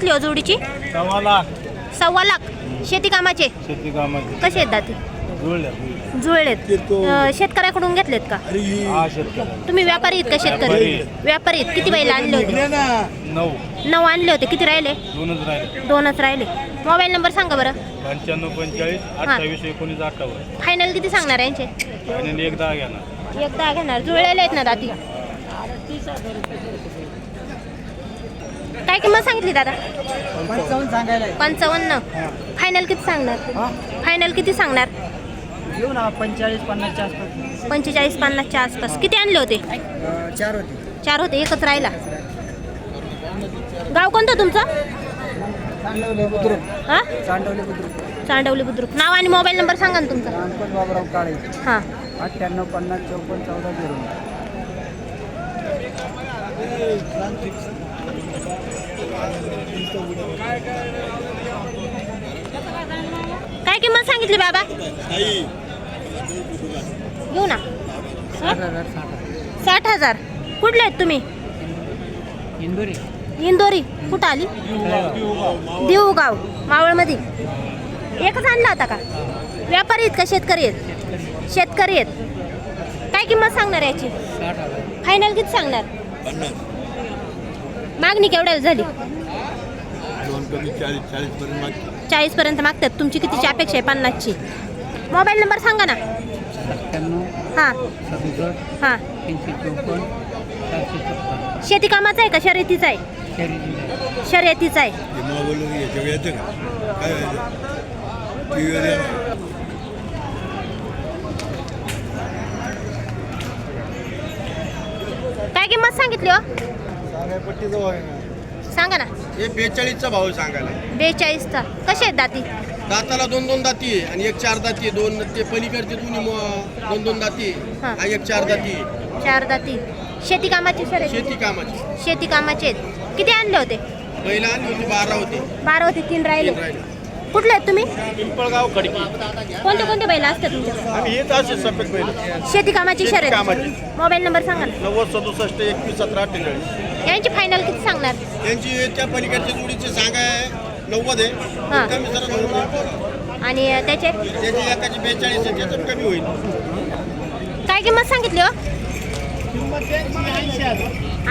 सांगितली हो जोडीची? सव्वा लाख. सव्वा लाख. शेती कामाचे? शेती कामाचे. कसे आहेत दाती? जुळल्या जुळलेत. अं, शेतकऱ्याकडून घेतलेत का? हा शेतकरी तुम्ही व्यापारी आहेत का शेतकरी? व्यापारी आहेत. किती बैल आणले होते? नऊ. नऊ आणले होते. किती राहिले? दोनच राहिले. दोनच राहिले. मोबाईल नंबर सांगा बरं. पंच्याण्णव पंचेचाळीस अठ्ठावीस एकोणीस अठ्ठावन्न. फायनल किती सांगणार यांचे? आणि एक दहा घेणार. एकदा घेणार. जुळलेले आहेत ना दाती? काय किंमत सांगितली दादा? पंचावन्न सांगायला पंचावन्न. फायनल किती सांगणार? फायनल किती सांगणार? घेऊ ना पंचेचाळीस पन्नासच्या आसपास. पंचेचाळीस पन्नासच्या आसपास. किती आणले होते? चार होते. चार होते एकच राहिला. गाव कोणतं तुमचं? चांडवले बुद्रुक. हा? चांडवले नाव आणि मोबाईल नंबर सांगा ना तुमचा. बाबराव काळे. हां. अठ्ठ्याण्णव पन्नास चौपन्न चौदा झिरो काय किंमत सांगितली बाबा? घेऊ ना. साठ हजार कुठले आहेत तुम्ही? इंदोरी. इंदोरी. कुठं आली? देऊगाव मावळमध्ये. एकच आणला होता का? व्यापारी आहेत का शेतकरी आहेत? शेतकरी आहेत. काय किंमत सांगणार याची? साठ हजार. फायनल किती सांगणार? मागणी केवढ्याला झाली? कमी चाळीस चाळीस पर्यंत मागते चाळीस पर्यंत मागतात. तुमची कितीची अपेक्षा आहे? पन्नासची. मोबाईल नंबर सांगा ना. सत्त्याण्णव हां. सदुसष्ट हां. तीनशे चौपन्न शेती कामाचा आहे का? शर्यतीचा आहे? शरीर शर्यतीचा आहे. हे मोबाईल याच्यावर येतं का? काय टी व्हीवर येतं काय किंमत सांगितली हो? सांगा ना. हे बेचाळीसचा भाव सांगायला. बेचाळीसचा. कसे आहेत दाती? दाताला दोन दोन दाती आहे आणि एक चार दाती आहे. दोन ते पलीकडचे दोन्ही म- दोन दोन दाती आहे. हा. हा एक चार दाती आहे. चार दाती. शेती कामाची शर्यती शेती कामाची. शेती कामाचे आहेत. किती आणले होते? पहिला आणली होती बारा होते. बारा होते तीन राहिले. तीन राहिले. कुठले आहेत तुम्ही? पिंपळगाव खडकी कोणते कोणते बैल असतात आम्ही हेच असे सफेद बैल. शेती कामाची शेती शर्यत? कामाची. मोबाईल नंबर सांगा ना. नव्वद सदुसष्ट एकवीस सतरा अठ्ठेचाळीस. यांची फायनल किती सांगणार? त्यांची त्या पलीकडच्या जोडीची नव्वद हा. आहे कमी जरा नव्वद आहे. आणि अं, त्याचे? त्याची एकाची बेचाळीस आहे. त्याच्यात कमी होईल. काय किंमत सांगितली हो?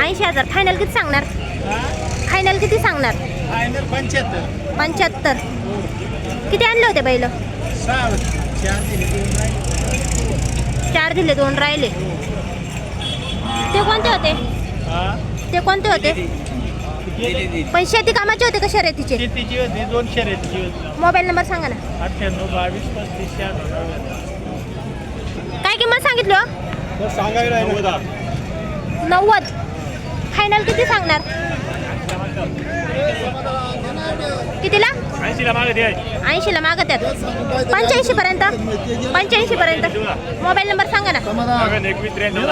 ऐंशी हजार. फायनल किती सांगणार? फायनल किती सांगणार? पंच्याहत्तर. पंच्याहत्तर. किती आणले होते बैल? चार दिले दोन राहिले. ते कोणते होते? ते कोणते होते? पण शेती कामाचे होते का शर्यतीचे? शेतीची होती दोन शर्यतीची होती. मोबाईल नंबर सांगा ना. अठ्ठ्याण्णव बावीस पस्तीस शहाण्णव काय किंमत सांगितली हो? सांगायला नव्वद. फायनल किती सांगणार? कितीला? ऐंशीला मागे द्या ऐंशीला मागत आहेत पंच्याऐंशी पर्यंत? पंच्याऐंशी पर्यंत. मोबाईल नंबर सांगा ना. एकवीस त्र्याण्णव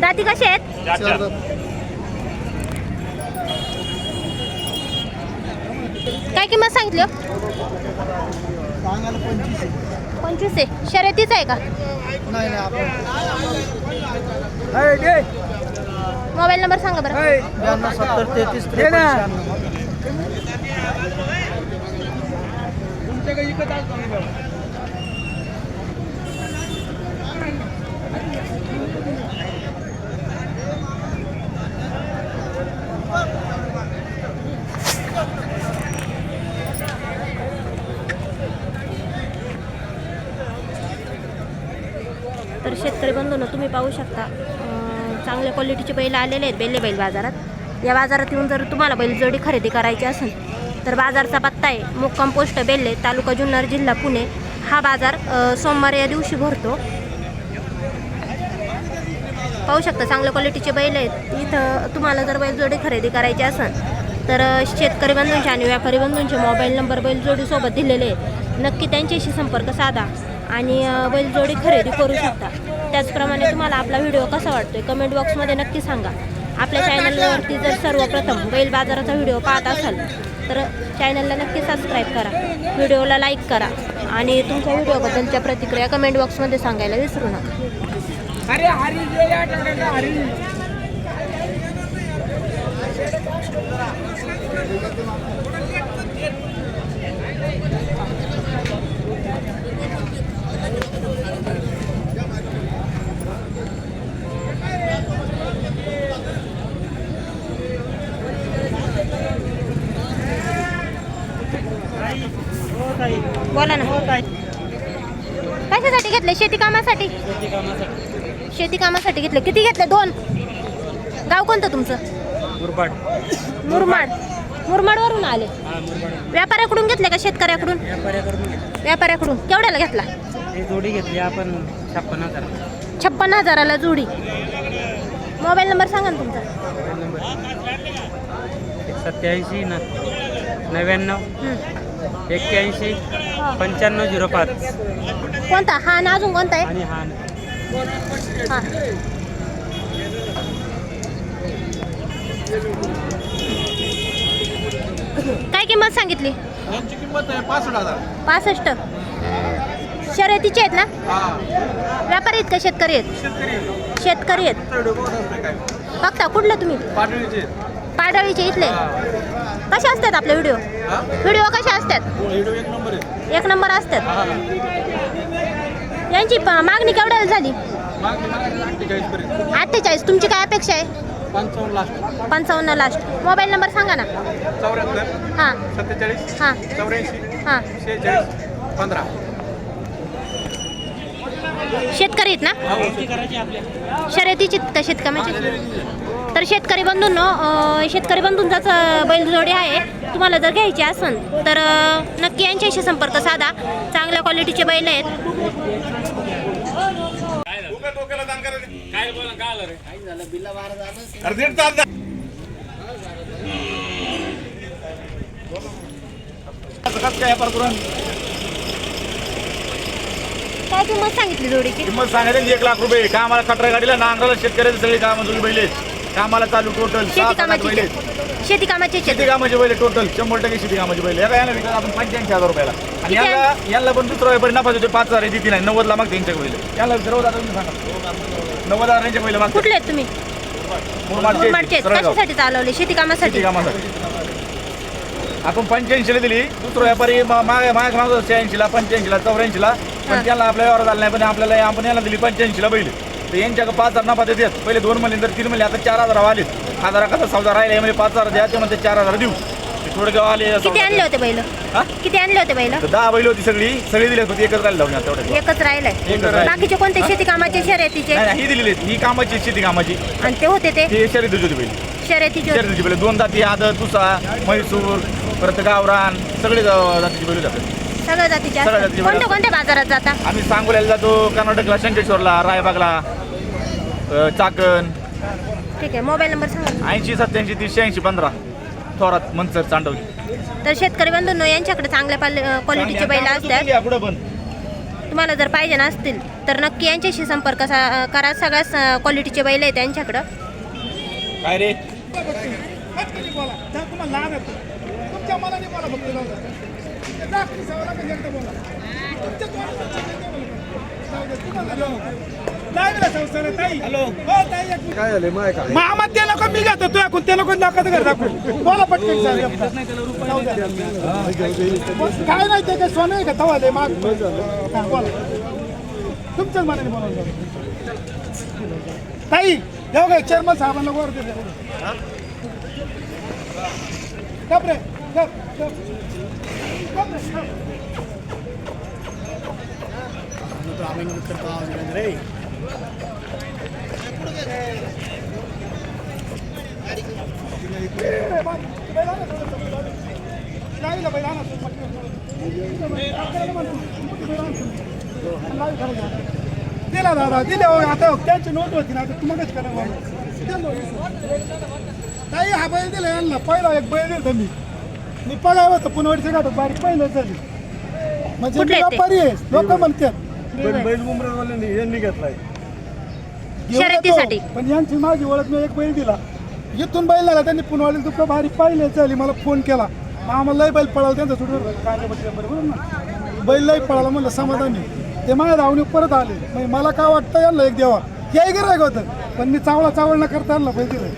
दाती कसे आहेत? काय किंमत सांगितली हो? पंचवीस आहे. पंचवीस आहे. शर्यतीच आहे का? नाही नाही आपण मोबाईल नंबर सांगा बरं. ब्याण्णव सत्तर तेहतीस तर शेतकरी बंधूंनो तुम्ही पाहू शकता. चांगल्या क्वालिटीचे बैल आलेले आहेत बेल्ले बैल बाजारात. या बाजारात येऊन जर तुम्हाला बैलजोडी खरेदी करायची असेल तर बाजारचा पत्ता आहे मुक्काम पोस्ट बेल्ले तालुका जुन्नर जिल्हा पुणे. हा बाजार सोमवार या दिवशी भरतो. पाहू शकता चांगल्या क्वालिटीचे बैल आहेत. इथं तुम्हाला जर बैलजोडी खरेदी करायची असेल तर शेतकरी बंधूंचे आणि व्यापारी बंधूंचे मोबाईल नंबर बैलजोडीसोबत दिलेले आहेत. नक्की त्यांच्याशी संपर्क साधा आणि बैलजोडी खरेदी करू शकता. त्याचप्रमाणे तुम्हाला आपला व्हिडिओ कसा वाटतोय? कमेंट बॉक्समध्ये नक्की सांगा. आपल्या चॅनलवरती जर सर्वप्रथम बैल बाजाराचा व्हिडिओ पाहत असाल तर चॅनलला नक्की सबस्क्राईब करा. व्हिडिओला लाईक करा. आणि तुमच्या व्हिडिओबद्दलच्या प्रतिक्रिया कमेंट बॉक्समध्ये सांगायला विसरू नका. बोला ना. कशासाठी घेतले? शेती कामासाठी? शेती कामासाठी. घेतले. किती घेतले? दोन. गाव कोणतं तुमचं? मुरबाड मुरमाड. मुरमाडवरून आले. हा व्यापाऱ्याकडून घेतले का शेतकऱ्याकडून? व्यापाऱ्याकडून केवढ्याला घेतला? ही जोडी घेतली आपण छप्पन हजार. छप्पन्न हजाराला जोडी. मोबाईल नंबर सांगा ना तुमचा. सत्याऐंशी नव्याण्णव. हं. एक्क्याऐंशी पंच्याण्णव झिरो पाच. कोणता? हा ना अजून कोणता आहे? आणि हा हा. काय किंमत सांगितली? यांची किंमत आहे पासष्ट हजार. पासष्ट. शर्यतीचे आहेत ना? हा. व्यापारी आहेत का शेतकरी आहेत? शेतकरी शेतकरी आहेत. असते काय? बघता कुठलं तुम्ही? पाटणीचे पाडळीचे इथले? कसे असतात आपले व्हिडिओ? हा? व्हिडिओ कसे असतात? व्हिडिओ एक नंबर आहे. एक नंबर असतात. हा यांची मागणी केवढ्याला झाली? अठ्ठेचाळीस तुमची काय अपेक्षा आहे? पंचावन्न लास्ट मोबाईल नंबर सांगा ना. हां. सत्तेचाळीस हां. चौऱ्याऐंशी हां. शेहेचाळीस पंधरा. शेतकरी आहेत ना? शर्यतीची आहेत का? शेतकऱ्याची तर शेतकरी बंधूंनो शेतकरी बंधूंचाच बैलजोडी आहे. तुम्हाला जर घ्यायची असेल तर नक्की यांच्याशी संपर्क साधा. चांगल्या क्वालिटीचे बैल आहेत. काय किंमत सांगितली जोडीची? किंमत सांगायची एक लाख रुपये. का आम्हाला कटरा गाडीला? नांगराला शेतकऱ्याचे सगळे काम तुम्ही बैले कामाला चालू टोटल शेती कामाची शेती. कामाची शेती. कामाचे बैले टोटल शंभर टक्के शेती कामाचे बैले एका याला विकत आपण पंच्याऐंशी हजार रुपयाला. आणि याला याला पण दुसरा व्यापारी नफा देतो पाच हजार देते नाही नव्वदला मागते यांच्या बैले याला सर्व तुम्ही सांगा नव्वद हजार यांच्या बैले मागते. कुठले आहेत तुम्ही? मुरमाडचे. कशासाठी चालवले? शेती कामासाठी. शेती कामासाठी. आपण पंच्याऐंशीला दिली. दुसरा व्यापारी मा- मागे माग मागतो शहाऐंशीला पंच्याऐंशीला चौऱ्याऐंशीला. पण त्याला आपल्या व्यवहार झाला नाही पण आपल्याला आपण याला दिली पंच्याऐंशीला बैल. तर यांच्याकडे पाच हजार नफा देतात पहिले दोन महिने तर तीन महिने आता चार हजार आले हजार कसा सौदा राहिला यामध्ये पाच हजार द्या ते म्हणते चार हजार देऊ. ते थोडं गाव आले किती आणले होते बैल? हा? किती आणले होते बैल? तर दहा बैल होती सगळी. सगळी दिली होती एकच राहिली तेवढ्या एकच राहिलाय. एकच राहिलंय. बाकीचे कोणते शेती कामाचे शर्यतीचे? नाही नाही, ही दिलेली आहेत. ही कामाची शेती कामाची. आणि ते होते ते? शर्यतीची होती बैल. शर्यतीचे होते. बैल. दोन जाती आदत तुसा म्हैसूर परत गावरान सगळे जा- जातीची बैल जातात. सगळ्या जातीचे. जातीचे बैल कोणत्या कोणत्या बाजारात जाता? आम्ही सांगोल्याला जातो कर्नाटकला शंकेश्वरला रायबागला. चाकण ठीक आहे मोबाईल नंबर सांगा ऐंशी सत्याऐंशी तीसशे ऐंशी पंधरा थोरात मनसर चांडवली तर शेतकरी बंधूंनो यांच्याकडे चांगल्या पाल- क्वालिटीचे बैल असतात पुढं पण तुम्हाला जर पाहिजे नसतील तर नक्की यांच्याशी संपर्क सा- करा सगळ्याच क्वालिटीचे बैल आहेत त्यांच्याकडं काय रे काय झाले माय काय? मामा ते लोक मी घेतो तू ऐकून ते लोक दाखवत घर दाखवून. बोला पटकन सर काय नाही ते काय सोनं आहे का? तवा दे माग हा, बोला. तुमच्याच मनाने बोला ताई जाऊ काय चेअरमन साहेबांना वर दे रे गप गप. रे गप. लाईला बैल दिला दादा दिले आता त्यांची नोट होती ना आता तुम्हालाच करा मग. ताई हा बैल दिला यांना पहिला एक बैल दिला मी मी पगाय होतं पुनवडीच्या घाटात बारीक पहिलं झाली म्हणजे व्यापारी आहे लोक म्हणतात बैल मुंबईवाल्यांनी यांनी घेतलाय. शर्यतीसाठी. येतो. पण यांची माझी ओळख मी एक बैल दिला. इथून बैल लागला त्यांनी पुनवाली तुका भारी पाहिले झाली मला फोन केला. आम्हाला लय बैल पळाला त्यांचा बरोबर ना. बैल लय पळाला म्हणलं समाधानी ते माझ्या धावणी परत आले. मला काय वाटतं यांना एक देवा. हे गिरायक होतं. पण मी चावला चावळ न करता यांना बैल दिलं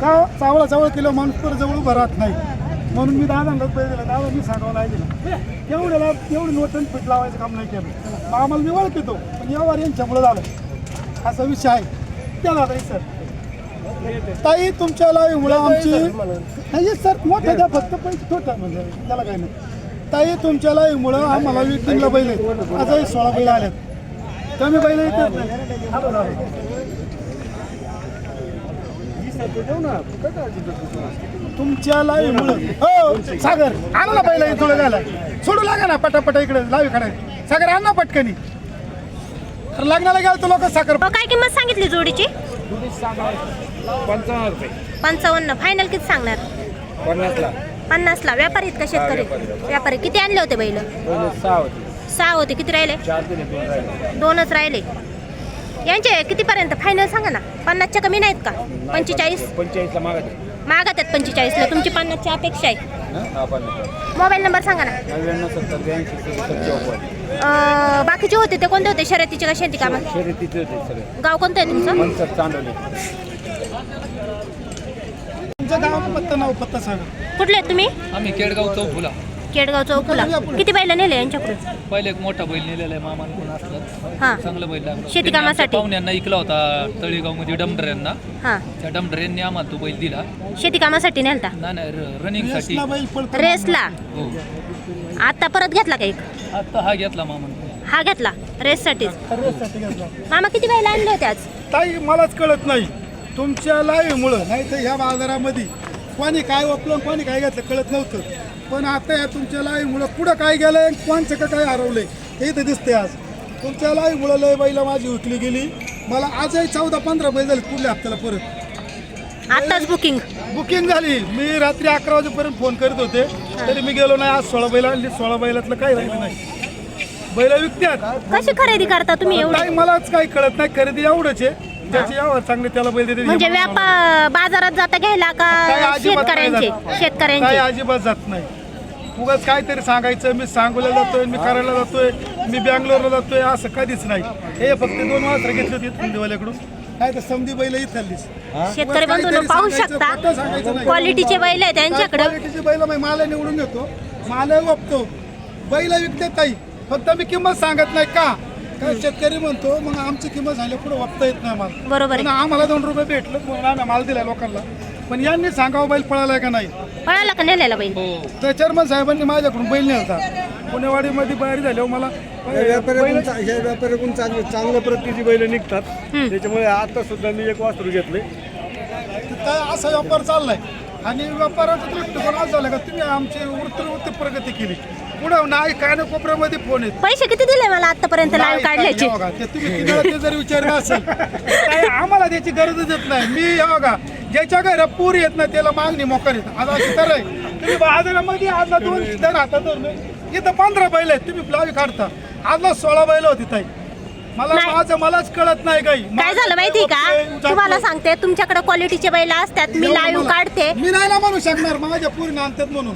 का? चावळा चावळ केलं माणूस परत जवळ उभा राहत नाही. म्हणून मी दादांनाच बैल दिला दादा मी सांगावं नाही दिला. एवढ्याला एवढं नोटन पीठ लावायचं काम नाही केलं. मग आम्हाला मी ओळखतो पण यावर यांच्यामुळं झालं. असा विषय आहे. त्या दादा सर ताई तुमच्या लाईमुळं आमची नाही सर मोठं द्या फक्त पैसे छोटं म्हणजे त्याला काही नाही. ताई तुमच्या लाईमुळं आम्हाला विकटिंगला बैल आहेत. आजही सोळा बैल आल्यात. कमी बैल येतात नाही. तुमच्या लाईमुळं हो सागर आणा ना बैल थोडं झालं सोडू लागा ना पटापटा इकडे लावी खडा सागर आण ना पटकनी. लग्नाला गेलं तर लोक साखर काय किंमत सांगितली जोडीची? पंचावन्न रुपये. पंचावन्न. फायनल किती सांगणार? पन्नासला. पन्नासला. व्यापारी आहेत का शेतकरी? व्यापारी किती आणले होते बैल? सहा होते. सहा होते. किती राहिले. दोनच राहिले. यांचे कितीपर्यंत? फायनल सांगा ना. पन्नासच्या कमी नाहीत का? पंचेचाळीस? पंचेचाळीसला मागत मागत आहेत पंचेचाळीसला. तुमची पन्नासची अपेक्षा आहे. हा? पन्नास. मोबाईल नंबर सांगा ना. नव्याण्णव सत्तर ब्याऐंशी सदुसष्ट चौपन्न. अं, बाकीचे होते ते कोणते होते? शर्यतीचे का शेती कामा? शर्यतीचे होते सगळे. गाव कोणतं आहे तुमचं? मनसर चांडवले तुमचं गाव पत्ता नाव पत्ता सांगा. कुठले आहेत तुम्ही? आम्ही केडगाव चौफुला केडगाव चौकुला किती बैल नेले यांच्याकडून? पहिले एक मोठा बैल नेलेला आहे मामांकडून असलं. हां. चांगलं बैल लागलं. शेती त्यांनी आमच्या कामासाठी? पाहुण्यांना ऐकला होता तळेगावमध्ये डमडर यांना हां. त्या डमडर यांनी आम्हाला तो बैल दिला. शेती कामासाठी नेलता? नाही नाही रनिंगसाठी. रेसला हो. आता परत घेतला का एक? आता हा घेतला मामांकडून हा घेतला रेससाठीच रेससाठी घेतला. मामा किती बैल आणले होते आज? ताई मलाच कळत नाही. तुमच्या लाईव्हमुळं नाही तर ह्या बाजारामध्ये कोणी काय वापलं कोणी काय घेतलं कळत नव्हतं. पण आता या तुमच्या लाईव्हमुळं पुढं काय गेलंय आणि कोणचं का काय हरवलंय हे इथं दिसतंय आज. तुमच्या लाईव्हमुळं लय बैला माझी विकली गेली. मला आजही चौदा पंधरा बैल झाले पुढल्या हप्त्याला परत. आत्ताच बुकिंग बुकिंग झाली. मी रात्री अकरा वाजेपर्यंत फोन करत होते. तरी मी गेलो नाही. आज सोळा बैल आणली सोळा बैलातलं काही राहिलं नाही. बैल विकत्यात. कशी खरेदी करता तुम्ही एवढं? नाही मलाच काही कळत नाही. खरेदी एवढंच आहे. ज्याची यावर चांगले त्याला बैल देते म्हणजे व्यापार बाजारात जाता घ्यायला काय का अजिबात नाही शेतकऱ्यांचे? जात. काय शेतकऱ्यांचे अजिबात जात नाही. उगाच काहीतरी सांगायचं मी सांगोला जातोय मी करायला जातोय मी बँगलोरला जातोय असं कधीच नाही. हे फक्त दोन वाजता घेतली होती थंडीवाल्याकडून काय तर समधी बैल इथलीच शेतकरी बंधून पाहू शकता नाही. क्वालिटीचे बैल आहे त्यांच्याकडे क्वालिटीची बैल मी माल निवडून घेतो माल वापतो. बैल विकते ताई. फक्त मी किंमत सांगत नाही का? काय शेतकरी म्हणतो मग आमची किंमत झाली पुढे वापता येत नाही माल. बरोबर आम्हाला दोन रुपये भेटलं म्हणून आम्ही माल दिला लोकांना. पण यांनी सांगावं बैल पळालाय का नाही? पळाला का नेलेला बैल? हो. तर चेअरमन साहेबांनी माझ्याकडून बैल नेलता. पुणेवाडीमध्ये बाहेर झाल्यावर मला या व्यापाऱ्याकडून चा- या व्यापाऱ्याकडून चांगले चांगल्या प्रतीची बैल निघतात. हम्म. त्याच्यामुळे आता सुद्धा मी एक वासरू घेतले काय असा व्यापार चाललाय. आणि व्यापाराचा दृष्टिकोन असं झाला का तुम्ही आमची वृत्ती प्रगती केली. पुढं नाही काय ना कोपऱ्यामध्ये फोन येत. पैसे किती दिले मला आतापर्यंत लाईव्ह नाही, काढल्याचे? नाही, हे बघा, ते तुम्ही किती वेळा ते जर विचारलं असेल काय आम्हाला त्याची गरजच येत नाही. मी हे बघा ज्याच्या घरा पूर येत नाही त्याला मागणी मोकार येत. आज अशी तर आहे. तुम्ही बाजारामध्ये आज ना दोन दर हातात इथं पंधरा बैल आहेत तुम्ही ब्लावी काढता. आज ना सोळा बैल होती ताई. मला. माझं मलाच कळत नाही काही. काय झालं माहिती का? तुम्हाला सांगते तुमच्याकडे क्वालिटीचे बैल असतात मी लाईव्ह काढते. मी नाही ना म्हणू शकणार माझ्या पूर्ण आणतात म्हणून.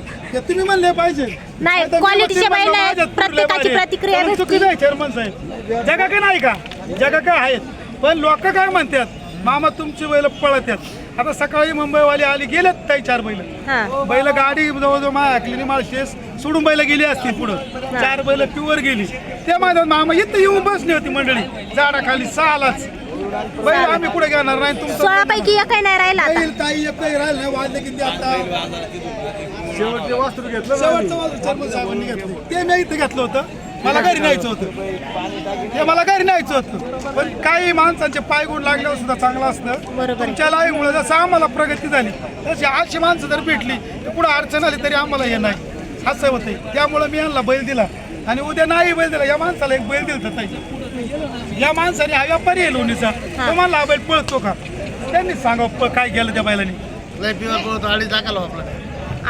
तुम्ही म्हणले पाहिजे. नाही, आता मी quality चे म्हणते बैल आहेत, प्रत्येकाची. प्रतिक्रिया. चुकीचं आहे चेअरमन साहेब. जगा काय नाही का? जगा काय आहेत. पण लोक काय म्हणतात? मामा तुमची बैल पळत आहेत. आता सकाळी मुंबईवाली आली गेलेत ताई चार बैल. हा. बैल गाडी जवळजवळ माझ्या ऐकली माळशेस सोडून बैल गेली असती पुढं. चार बैल प्युअर गेली. ते माझ्या मामा इथं येऊन बसली होती मंडळी. झाडाखाली सहालाच बैल आम्ही कुठे घेणार नाही तुमचं सोळा पैकी एकही नाही राहिला आता. बैल ताई एक काही राहिलं नाही वाजले किती आता. शेवटचे वासरू घेतलं शेवटचं माझं चर्मन साहेबांनी घेतलं. ते मी इथं घेतलं होतं. मला घरी न्यायचं होतं. ते मला घरी न्यायचं होतं. पण काही माणसांचे पाय गुण लागल्यावर सुद्धा चांगलं असतं. तुमच्या लाईमुळे जसं आम्हाला प्रगती झाली तशी आठशे माणसं जर भेटली तर पुढे अडचण आली तरी आम्हाला हे नाही. असं होते त्यामुळे मी यांना बैल दिला. आणि उद्या नाही बैल दिला या माणसाला एक बैल दिलं ताई. या माणसाने हा व्यापारी आहे लोणीचा. तो मला हा बैल पळतो का? त्यांनी सांगा प- काय केलं त्या बैलाने?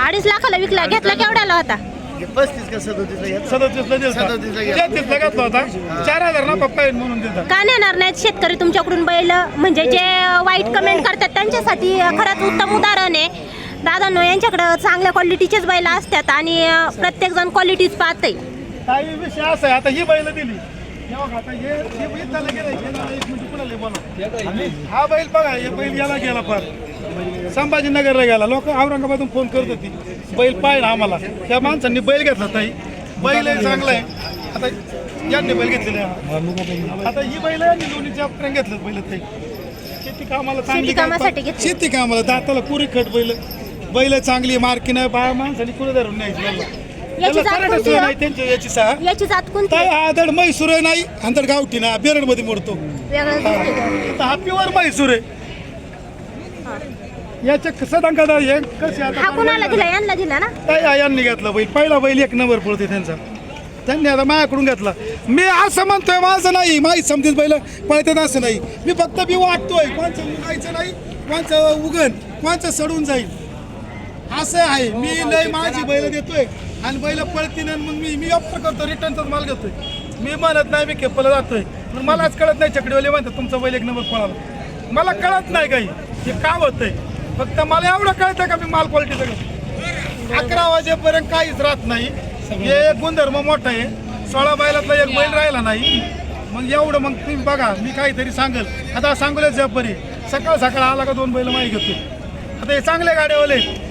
अडीच लाखाला विकला घेतला केवढ्याला होता? पस्तीस का सदोतीसला घेतला? सदतीसला दिलता. सदतीसला घेतला. तेहतीसला घेतला होता. चार हजार ना पप्पा येईल म्हणून दिलता. का नेणार नाहीत शेतकरी तुमच्याकडून बैल? म्हणजे जे वाईट कमेंट करतात त्यांच्यासाठी खरंच उत्तम उदाहरण आहे. दादांनो यांच्याकडं चांगल्या क्वालिटीचेच बैल असतात आणि प्रत्येक जण क्वालिटीच पाहते काही विषय असा आहे आता ही बैल दिली. हे बघा, आता हे हे बैल त्याला गेलं, हे ना एक मिनिट कुणाला बोला. हा बैल बघा हे बैल याला गेला फार संभाजीनगरला गेला. लोक औरंगाबादून फोन करत होती. बैल पाहिजे आम्हाला. त्या माणसांनी बैल घेतला ताई. बैल आहे चांगला आहे. आता यांनी बैल घेतलेले. आता ही बैल यांनी दोन्हीच्या प्रेम घेतलं बैल ताई. शेती कामाला चांगली शेती कामासाठी घेतली. शेती कामाला दाताला पुरी खट बैल. बैल चांगली मार्की नाही. बाया माणसाने कुठे धरून न्यायची बैल. याची त्याला जात करायचं कोणती सोय आहे? नाही त्यांची याची सहा. याची जात कोणती? आदड म्हैसूर आहे नाही आंधड गावठी ना बेरडमध्ये मोडतो. वेगळं. आता हा प्युअर म्हैसूर आहे. याच्या सदांका हे कसे हा कुणाला दिला? यांना दिला ना? काय यांनी घेतला बैल. पहिला बैल एक नंबर पडते त्यांचा. त्यांनी आता माझ्याकडून घेतला. मी असं म्हणतोय माझं नाही. माहीत समजेल बैल पळतात असं नाही. मी फक्त मी वाटतोय कोणचं उगायचं नाही कोणचं उगन कोणचं सडून जाईल. असं आहे. मी लय माझी बैल देतोय आणि बैल पळतीन आणि मग मी मी ऑफर करतो रिटर्नचाच माल घेतोय. मी म्हणत नाही मी खेपला जातोय. मलाच कळत नाही चकडीवाले म्हणतात तुमचा बैल एक नंबर पळाला. मला कळत नाही काही. हे का होतंय? फक्त मला एवढं कळतं का मी माल क्वालिटीचं घेतो? अकरा वाजेपर्यंत काहीच राहत नाही. हे एक गुणधर्म मोठा आहे. सोळा बैलातला एक बैल राहिला नाही. मग एवढं मग तुम्ही बघा मी काहीतरी सांगेल. आता सांगूया जबरी सकाळ सकाळ आला का दोन बैल माही घेतो. आता हे चांगले गाड्यावाले आहेत.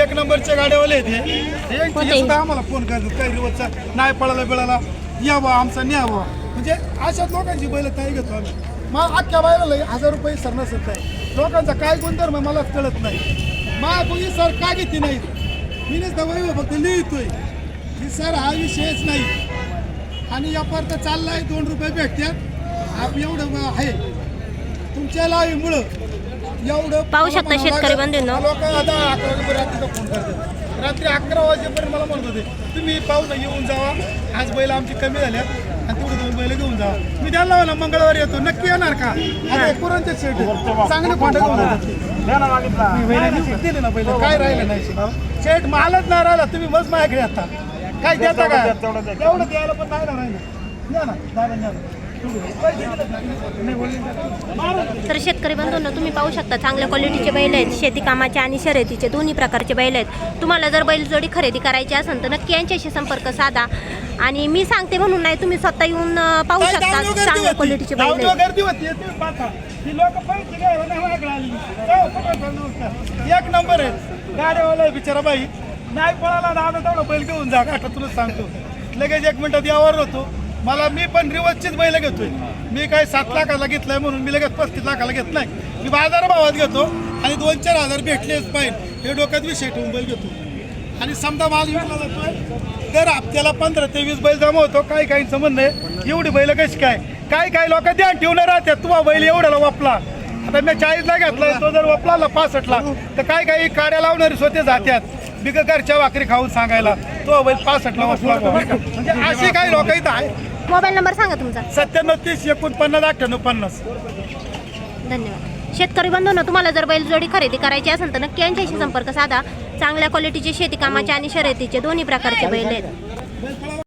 एक नंबरचे गाड्यावाले सुद्धा आम्हाला फोन करतात. काही दिवसचा नाही पळाला बिळाला. या बा आमचा न्या बा म्हणजे अशाच लोकांची बैल काही घेतो आम्ही. मग अख्ख्या बैलाला हजार रुपये सर नसत आहे. लोकांचा काय गुणधर्म मला कळत नाही. मा कोणी सर का घेते नाही मी नुसतं वैभव फक्त लिहितोय. की सर हा विषयच नाही. आणि व्यापार तर चाललाय दोन रुपये भेटतात आप एवढं आहे. तुमच्या लाईमुळं एवढं पाहू शकता शेतकरी बंधूंनो. लोक आता अकरा वाजेपर्यंत रात्रीचा फोन करतात. रात्री अकरा वाजेपर्यंत मला म्हणत होते तुम्ही पाहून येऊन जावा. आज बैल आमची कमी झाल्या बैल घेऊन जावा मी त्यांना म्हणलं मंगळवारी येतो. नक्की येणार का? आता कुरांचे सेट चांगले खोटं घेऊन दिले ना बैल काय राहिलं नाही शेट मालच नाही राहिला. तुम्ही मस्त माझ्याकडे आता. काय देता का? एवढं द्यायला पण नाही ना राहिलं. ना. तर शेतकरी बंधूंनो तुम्ही पाहू शकता चांगल्या क्वालिटीचे बैल आहेत. शेती कामाचे आणि शर्यतीचे दोन्ही प्रकारचे बैल आहेत. तुम्हाला जर बैलजोडी खरेदी करायची असेल तर नक्की यांच्याशी संपर्क साधा. आणि मी सांगते म्हणून नाही तुम्ही स्वतः येऊन पाहू शकता चांगल्या. क्वालिटीचे बैल गर्दी होती? तुम्ही पाहता. ही लोक पैसे घ्यायला नाही पकड, नमस्कार. एक नंबर आहे. गाड्यावाला आहे बिचारा बाई. नाही पळाला ना आता तेवढा बैल घेऊन जा आता तुला सांगतो. लगेच एक मिनिटात यावर होतो मला मी पण रिवर्सचीच बैल घेतोय. मी काय सात लाखाला घेतलाय म्हणून मी लगेच पस्तीस लाखाला घेत नाही. मी बाजार भावात घेतो आणि दोन चार हजार भेटलेच पाहिजे. हे डोक्यात विषय ठेवून बैल घेतो. आणि समजा माल विकला जातोय दर हप्त्याला पंधरा ते वीस बैल जमा होतो. काही म्हणणं आहे एवढी बैल कशी काय? काही काही लोक ध्यान ठेवून राहतात तुझा बैल एवढ्याला वापला. आता मी चाळीसला घेतलाय तो जर वापला पासष्टला तर काही काही काड्या लावणारे स्वतः जात्यात. बिग घरच्या भाकरी खाऊन सांगायला तो बैल पासष्टला वापला म्हणजे असे काही लोक इथं आहे मोबाईल नंबर सांगा तुमचा. सत्त्याण्णव तीस एकोणपन्नास अठ्ठ्याण्णव पन्नास. धन्यवाद. शेतकरी बंधूंनो तुम्हाला जर बैलजोडी खरेदी करायची असेल तर नक्की यांच्याशी संपर्क साधा. चांगल्या क्वालिटीचे शेती कामाचे आणि शर्यतीचे दोन्ही प्रकारचे बैल आहेत.